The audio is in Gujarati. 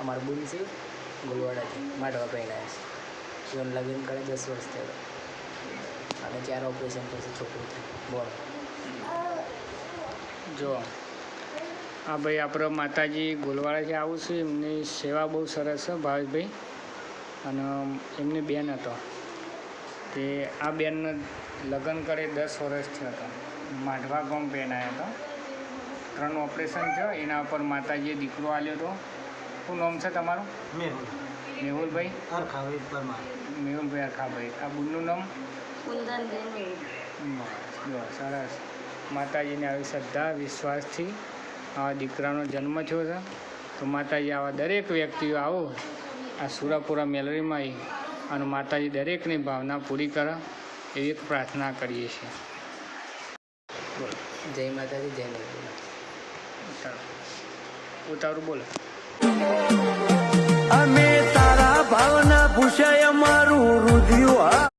અમારું બુન છે ગોલવાડાથી માટવા પહેણાય છે. જીવન લગ્ન કરે દસ વર્ષ થયો અને ચાર ઓપરેશન પછી છોકરું થયું. બોલ. જો હા ભાઈ આપણો માતાજી ગોલવાડાથી આવું છું, એમની સેવા બહુ સરસ છે, ભાવેશભાઈ. અને એમની બેન હતો. તે આ બેનને લગ્ન કરે દસ વર્ષ થયો હતો. માઢવા ગામ બેન આવ્યા હતા. ત્રણ ઓપરેશન થયો, એના ઉપર માતાજીએ દીકરો આવ્યો હતો. શું નામ છે તમારું? મેહુલ. મેહુલભાઈ? અરખાભાઈ પરમાર. મેહુલભાઈ અરખાભાઈ. આ બુનનું નામ? કુંદનબેન. બસ સરસ. માતાજીને આવી શ્રદ્ધા વિશ્વાસથી આવા દીકરાનો જન્મ થયો છે. તો માતાજી આવા દરેક વ્યક્તિઓ આવો. આ સુરાપુરા મેલરીમાં આવી અને માતાજી દરેકની ભાવના પૂરી કરે એવી એક પ્રાર્થના કરીએ છીએ. બોલો. જય માતાજી જય માતાજી ઉતારું બોલો. અમે તારા ભાવના પૂછાય અમારું રુધિયું